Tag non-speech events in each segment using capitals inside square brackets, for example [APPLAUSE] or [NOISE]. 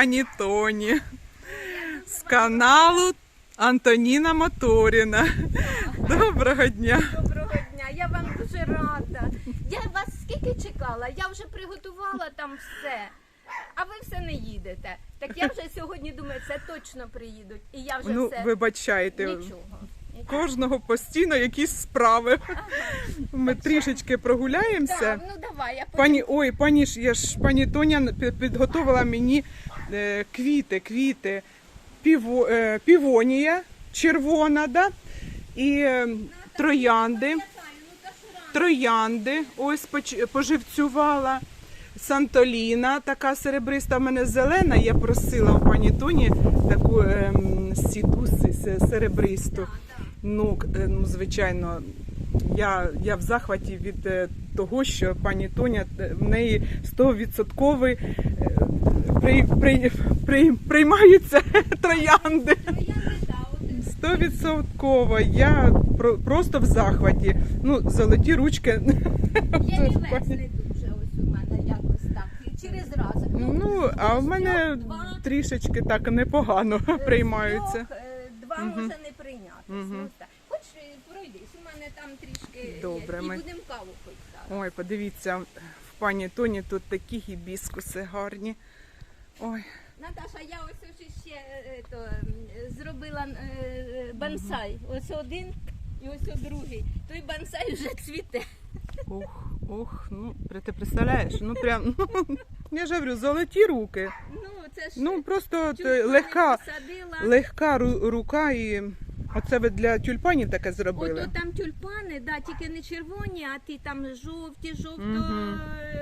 пані Тоні з каналу Антоніна Моторіна. Доброго дня! Доброго дня, я вам дуже рада. Я вас скільки чекала, я вже приготувала там все. А ви все не їдете. Так я вже сьогодні думаю, це точно приїдуть. І я вже Ну, все вибачайте, нічого. кожного постійно якісь справи. Ми трішечки прогуляємося. Так, ну давай, я потім- Пані, ой, пані ж, я ж пані Тоня підготувала мені квіти, квіти, піво, е, півонія червона, да? і е, троянди. Троянди, ось поживцювала. Сантоліна, така серебриста, в мене зелена. Я просила у пані Тоні таку ем, се- серебристу. Ну, е, ну, звичайно, я, я в захваті від е, того, що пані Тоня е, в неї 100% е, при, при, при, приймаються [LAUGHS] троянди. Стовідсотково. Я про, просто в захваті. Ну, золоті ручки. Я [LAUGHS] не дуже ось у мене якось так. І через раз. Ну, а в мене два, трішечки так непогано е, приймаються. трьох, е, Два Мгм. може не прийняти. Мгм. Хоч е, пройдись, у мене там трішки Добре, є. І ми- будемо каву пити зараз. Ой, подивіться, в пані Тоні тут такі гібіскуси гарні. Ой, Наташа, я ось ось ще е, то, зробила е, бонсай. Ось один і ось другий. Той бонсай вже цвіте. ух, ух, ну при- ти представляєш? Ну прям ну, я ж говорю, золоті руки. Ну, це ж Ну просто от, легка, посадила. легка ру- рука і оце ви для тюльпанів таке зробили. Ото там тюльпани, да, тільки не червоні, а ті там жовті, жовто Мгм. е,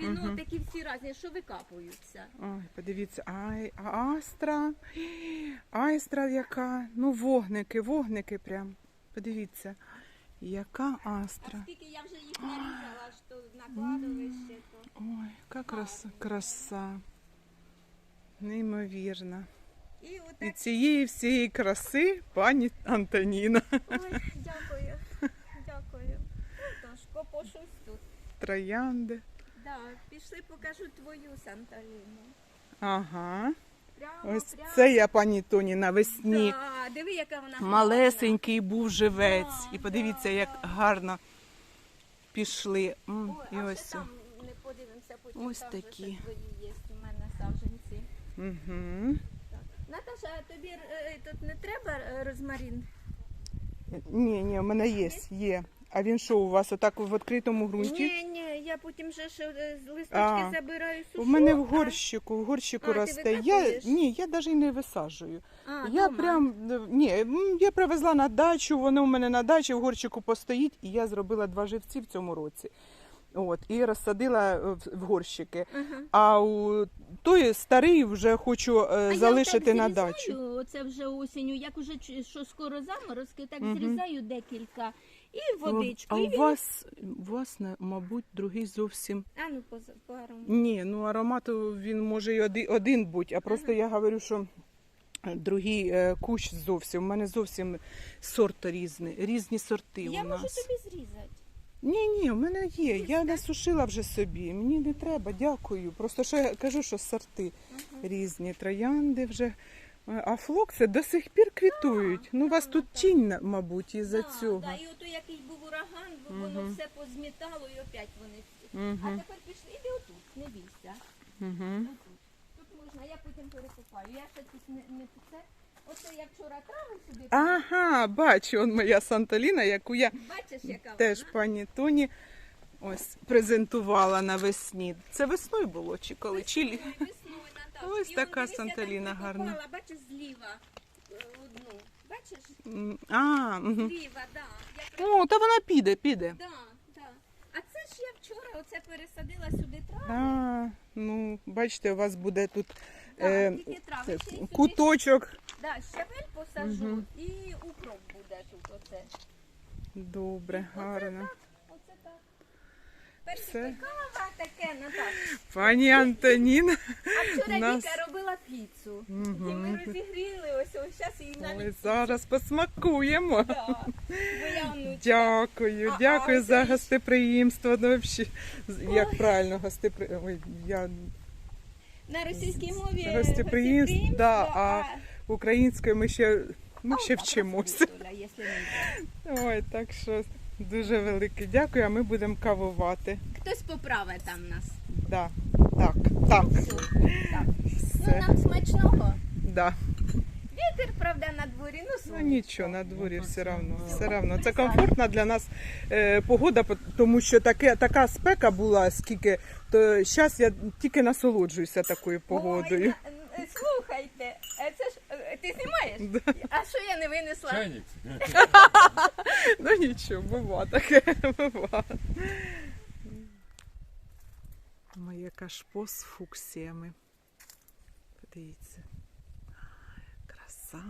ну такі всі різні, що викапуються. Ой, подивіться, ай, а астра, айстра яка, ну вогники, вогники прям. Подивіться, яка астра. А скільки я вже їх нарізала, що на кладовище, то Ой, яка краса, краса. Неймовірна. І отак. цієї всієї краси пані Антоніна. Ой, дякую, дякую. Тож, попошусь тут. Троянди. Да, пішли покажу твою Санталіну. Ага. Прямо, Ось прямо. це я пані Тоні навесні. Да, диви, яка вона Малесенький був живець. Да, І подивіться, да, як да. гарна пішли. М, гарна. І а ось. ще там не подивимося, потім Ось там вже такі. ще твої є у мене саджанці. Угу. Наташа, а тобі е, тут не треба е, розмарин? Ні, ні, у мене є, є. А він що у вас отак в відкритому ґрунті? Ні, ні, я потім вже ж е, з листочки А, забираю сушу. У мене в горщику, в горщику А, ти росте. Я ні, я навіть не висаджую. А, я дома. прям е, ні, м, я привезла на дачу, воно у мене на дачі в горщику постоїть, і я зробила два живці в цьому році. От, і розсадила е, в, в горщики. Ага. А у той старий вже хочу е, А залишити я на отак дачу. зрізаю, Оце вже осінню, як уже чу- що скоро заморозки, так Мгм. зрізаю декілька. І водичку. А і у він- вас, у вас, не- мабуть, другий зовсім. А ну поза паром. Ні, ну аромату він може і один, один бути, а просто я говорю, що е, другий е, кущ зовсім. У мене зовсім сорт різний, різні сорти Я у можу нас. тобі зрізати. Ні, ні, у мене є. Я так? насушила вже собі. Мені не треба, дякую. Просто що я кажу, що сорти різні, троянди вже. А флокси до сих пір квітують. Ну, у вас тут тінь, мабуть, із-за Да, цього. Да, і ото якийсь був ураган, бо воно все позмітало і опять вони. всі. А тепер пішли, іди отут, не бійся. угу. Тут можна, я потім перекопаю. Я ще тут не, не це. Оце я вчора трави сюди. Ага, бачу, он моя Санталіна, яку я Бачиш, яка теж вона? пані Тоні ось презентувала навесні. Це весною було чи коли? Чи... лі- Весною, Наташ. Ось І така дивись, я там Санталіна гарна. прикопала, Бачиш, зліва е, одну. Бачиш? М, А, угу. Зліва, да. Я при... О, та вона піде, піде. да, да. А це ж я вчора оце пересадила сюди трави. А, ну, бачите, у вас буде тут е, це, куточок. Да, щавель посажу Мгм. і укроп буде тут оце. Добре, гарно. Оце так. Все. Персикава таке, Наташа. Пані Антоніна. А вчора Нас- Віка робила піцу. І Мгм. ми розігріли ось ось зараз її Ой, навіть. зараз посмакуємо. Да. Моя. Дякую, А- дякую а за гостеприємство. Ну, взагалі, як правильно гостепри... Ой, я На російській мові Гостеприємство, да, а українською ми ще, ми ще вчимося. Якщо не. Ой, так що дуже велике дякую, а ми будемо кавувати. Хтось поправить там нас. Да. Так, так, так. Ну, нам смачного. Да. Вітер, правда, на дворі, ну Ну нічого, на дворі все одно. Все одно. Це комфортна для нас е, погода, тому що таке, така спека була, скільки, то зараз я тільки насолоджуюся такою погодою. Ой, на- слухайте, е, це ж е, ти знімаєш? Да. А що я не винесла? Чайник. [LAUGHS] Ну нічого, бува таке, [LAUGHS] бува. Моє кашпо з фуксіями. Подивіться. Краса.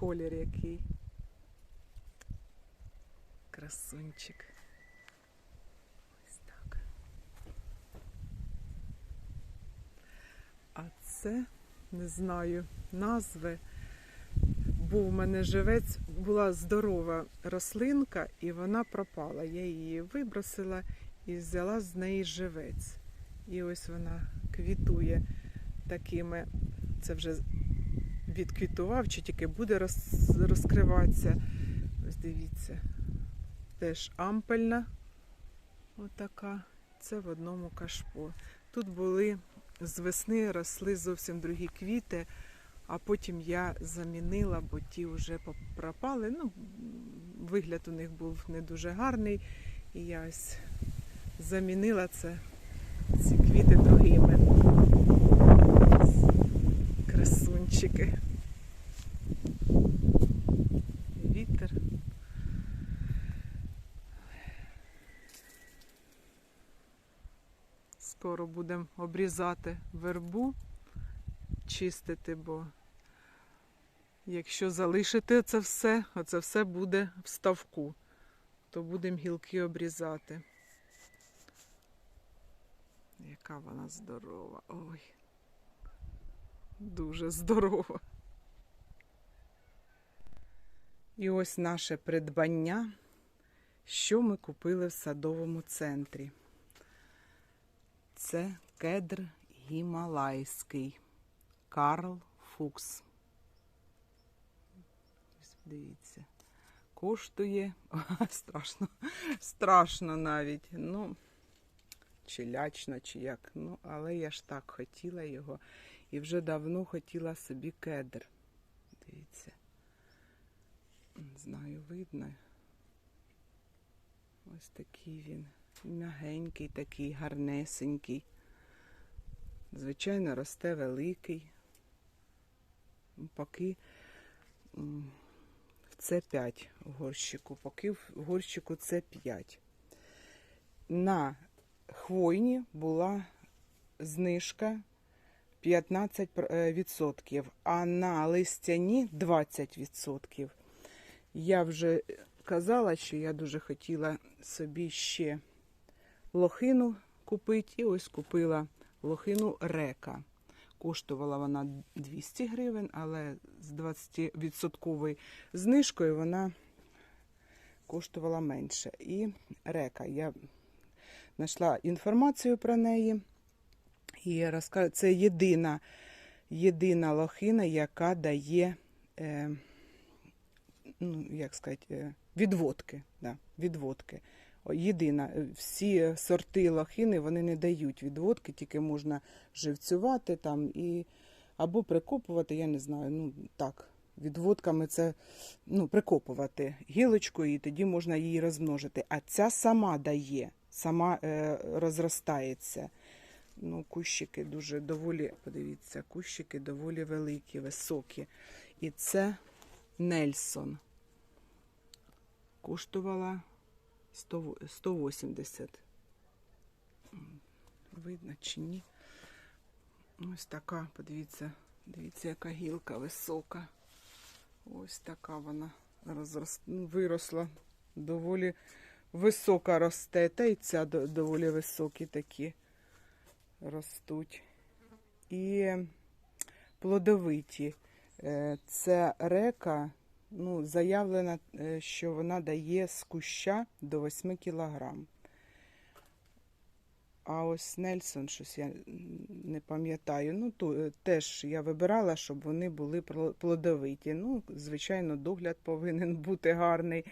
Колір який. Красунчик. Ось так. А це не знаю назви. Був у мене живець, була здорова рослинка, і вона пропала. Я її вибросила і взяла з неї живець. І ось вона квітує такими. Це вже відквітував, чи тільки буде роз, розкриватися. Ось дивіться. Теж ампельна. Отака. Це в одному кашпо. Тут були з весни росли зовсім другі квіти, а потім я замінила, бо ті вже пропали. Ну, вигляд у них був не дуже гарний. І я ось замінила це, ці квіти другими. Красунчики. Вітер. Скоро будемо обрізати вербу, чистити, бо якщо залишити це все, оце все буде в ставку, то будемо гілки обрізати. Яка вона здорова. Ой. Дуже здорова. І ось наше придбання, що ми купили в садовому центрі. Це кедр гімалайський. Карл Фукс. Дивіться. Коштує. [LAUGHS] Страшно. Страшно навіть. Ну, чи лячно, чи як. Ну, але я ж так хотіла його. І вже давно хотіла собі кедр. Дивіться. Не знаю, видно. Ось такий він. Мягенький, такий, гарнесенький. Звичайно, росте великий. Поки в С5 в горщику, поки в горщику С5. На хвойні була знижка 15%, а на листяні 20%. Я вже казала, що я дуже хотіла собі ще лохину купити. І ось купила лохину река. Коштувала вона 200 гривень, але з 20% знижкою вона коштувала менше. І река. Я знайшла інформацію про неї. І це єдина, єдина лохина, яка дає, е, ну, як сказати, е, відводки. Да, відводки. Єдина. Е, Всі сорти лохини вони не дають відводки, тільки можна живцювати там і або прикопувати, я не знаю, ну так. Відводками це ну, прикопувати гілочку, і тоді можна її розмножити. А ця сама дає, сама е, розростається. Ну, кущики дуже доволі, подивіться, кущики доволі великі, високі. І це Нельсон. Коштувала 100 180. Видно чи ні. Ось така, подивіться, дивіться, яка гілка висока. Ось така вона розрос... ну, виросла. Доволі висока росте. Та й ця доволі високі такі ростуть. І плодовиті. Це река, ну, заявлено, е, що вона дає з куща до 8 кілограм. А ось Нельсон, щось я не пам'ятаю. Ну, то, е, теж я вибирала, щоб вони були плодовиті. Ну, звичайно, догляд повинен бути гарний,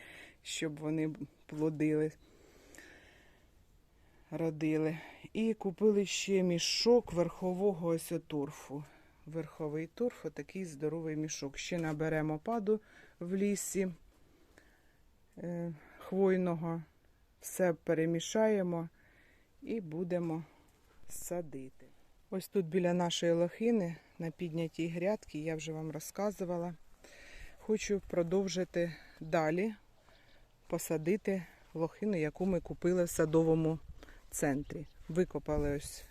щоб вони плодили, родили. І купили ще мішок верхового ось торфу. Верховий торф, отакий здоровий мішок. Ще наберемо паду в лісі е, хвойного, все перемішаємо і будемо садити. Ось тут біля нашої лохини на піднятій грядки, я вже вам розказувала. Хочу продовжити далі посадити лохину, яку ми купили в садовому центрі. Викопали ось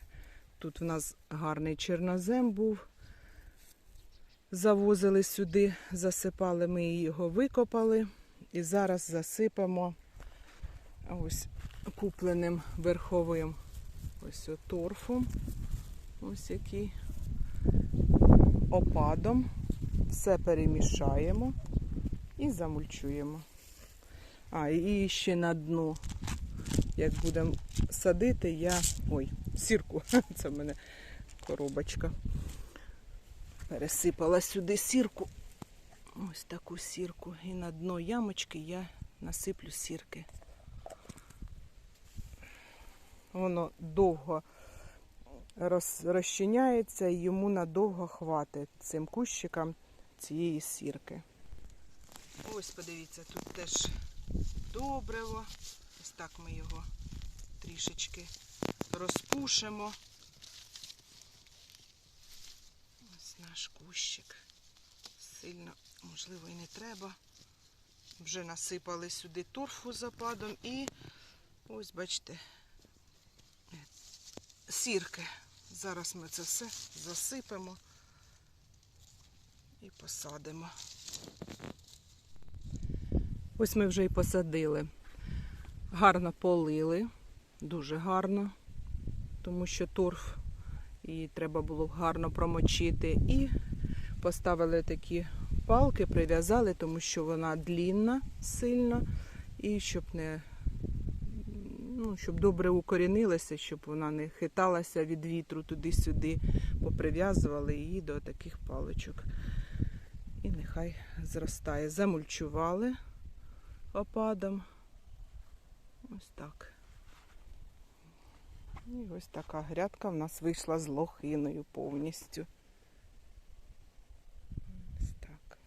тут в нас гарний чорнозем був. Завозили сюди, засипали, ми його викопали і зараз засипемо ось купленим верховим ось торфом. Ось який опадом. Все перемішаємо і замульчуємо. А, і ще на дно, як будемо садити, я. Ой, сірку, [LAUGHS] це в мене коробочка. Пересипала сюди сірку. Ось таку сірку. І на дно ямочки я насиплю сірки. Воно довго роз, розчиняється і йому надовго хватить цим кущикам цієї сірки. Ось подивіться, тут теж добриво. Ось так ми його трішечки розпушимо. Ось наш кущик. Сильно, можливо, і не треба. Вже насипали сюди торфу западом і ось бачите, сірки. Зараз ми це все засипемо і посадимо. Ось ми вже і посадили. Гарно полили, дуже гарно, тому що торф і треба було гарно промочити. І поставили такі палки, прив'язали, тому що вона длінна сильно, і щоб не ну, щоб добре укорінилася, щоб вона не хиталася від вітру туди-сюди, поприв'язували її до таких паличок. І нехай зростає. Замульчували опадом. Ось так. І ось така грядка в нас вийшла з лохиною повністю. Ось так.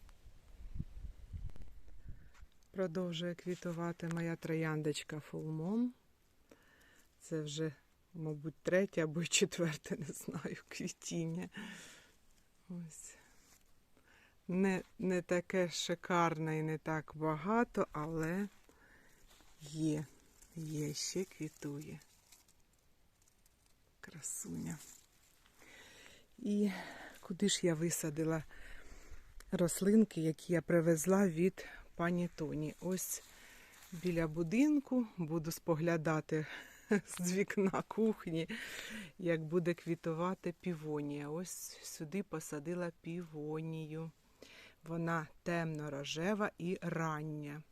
Продовжує квітувати моя трояндочка Фулмон. Це вже, мабуть, третє або [LAUGHS] четверте, не знаю, квітіння. Ось. Не, не таке шикарне і не так багато, але є, є, ще квітує. Красуня. І куди ж я висадила рослинки, які я привезла від пані Тоні. Ось біля будинку буду споглядати [LAUGHS] з вікна кухні, як буде квітувати півонія. Ось сюди посадила півонію. Вона темно-рожева і рання.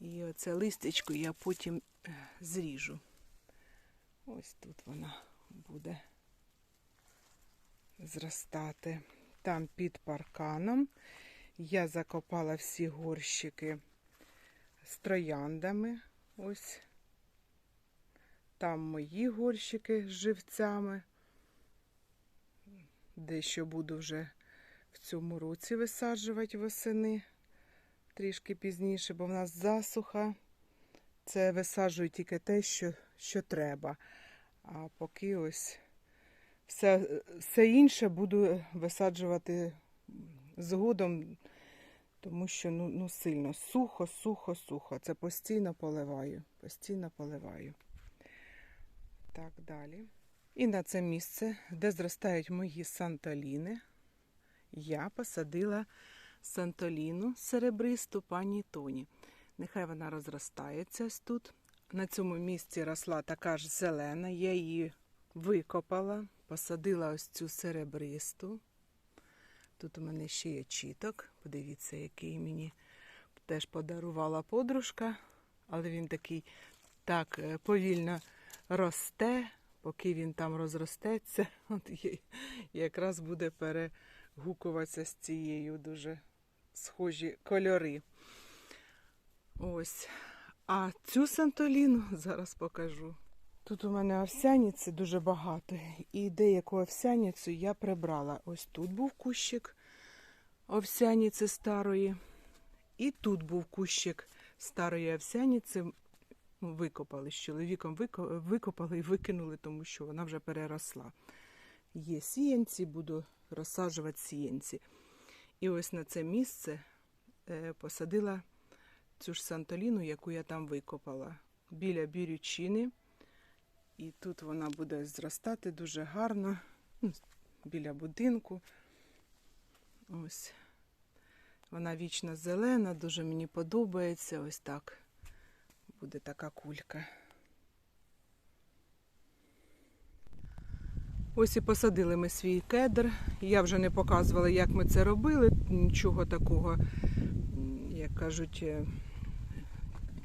І оце листечко я потім е, зріжу. Ось тут вона буде зростати. Там під парканом я закопала всі горщики з трояндами. Ось там мої горщики з живцями. Дещо буду вже цьому році висаджувати восени трішки пізніше, бо в нас засуха. Це висаджую тільки те, що, що треба. А поки ось все, все інше буду висаджувати згодом, тому що ну, ну сильно сухо, сухо, сухо. Це постійно поливаю. Постійно поливаю. Так, далі. І на це місце, де зростають мої сантоліни, я посадила сантоліну серебристу пані Тоні. Нехай вона розростається тут. На цьому місці росла така ж зелена, я її викопала, посадила ось цю серебристу. Тут у мене ще є чіток. Подивіться, який мені теж подарувала подружка, але він такий так е, повільно росте, поки він там розростеться, [LAUGHS] от є- якраз буде перегукуватися з цією дуже схожі кольори. Ось. А цю сантоліну [LAUGHS] зараз покажу. Тут у мене овсяниці дуже багато, і деяку овсяницю я прибрала. Ось тут був кущик овсяниці старої, і тут був кущик старої овсяниці. Викопали з чоловіком, викопали і викинули, тому що вона вже переросла. Є сіянці, буду розсаджувати сіянці. І ось на це місце е, посадила цю ж сантоліну, яку я там викопала, біля бірючини. І тут вона буде зростати дуже гарно, ну, біля будинку. Ось. Вона вічно зелена, дуже мені подобається. Ось так буде така кулька. Ось і посадили ми свій кедр. Я вже не показувала, як ми це робили. Нічого такого, як кажуть, е,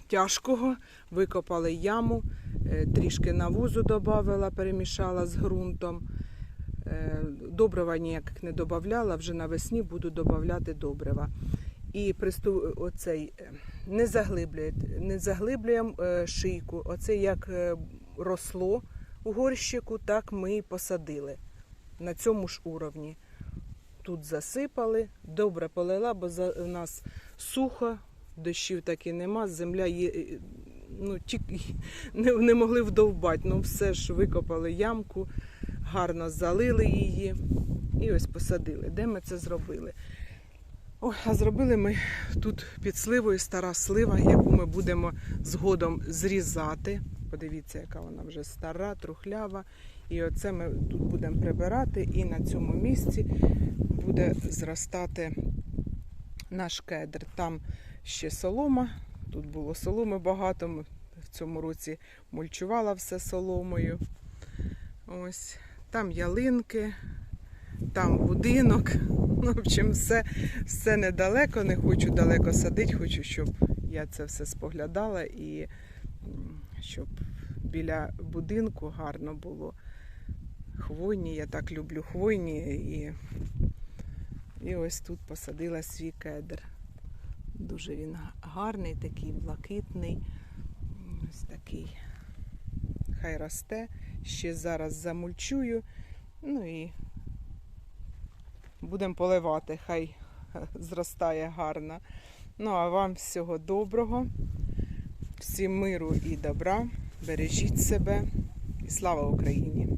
тяжкого. Викопали яму, е, трішки навозу додавала, перемішала з ґрунтом. Е, Добрива ніяких не додавала, вже навесні буду додавати добрива. І присту... оцей не заглиблюємо, не заглиблюємо е, шийку. Оце як е, росло у горщику, так ми і посадили на цьому ж уровні. Тут засипали, добре полила, бо за... у нас сухо, дощів так і нема, земля є, е, ну, ті... [LAUGHS] не, не могли вдовбати, ну все ж викопали ямку, гарно залили її і ось посадили. Де ми це зробили? Ой, а зробили ми тут під сливою стара слива, яку ми будемо згодом зрізати. Подивіться, яка вона вже стара, трухлява. І оце ми тут будемо прибирати, і на цьому місці буде зростати наш кедр. Там ще солома, тут було соломи багато. Ми в цьому році мульчувала все соломою. Ось там ялинки, там будинок. [LAUGHS] Ну, в общем, все, все недалеко, не хочу далеко садити, хочу, щоб я це все споглядала і щоб біля будинку гарно було. Хвойні, я так люблю хвойні і, і ось тут посадила свій кедр. Дуже він гарний, такий блакитний. Ось такий. Хай росте. Ще зараз замульчую. Ну і будемо поливати, хай [LAUGHS] зростає гарно. Ну, а вам всього доброго, всім миру і добра. Бережіть себе і слава Україні!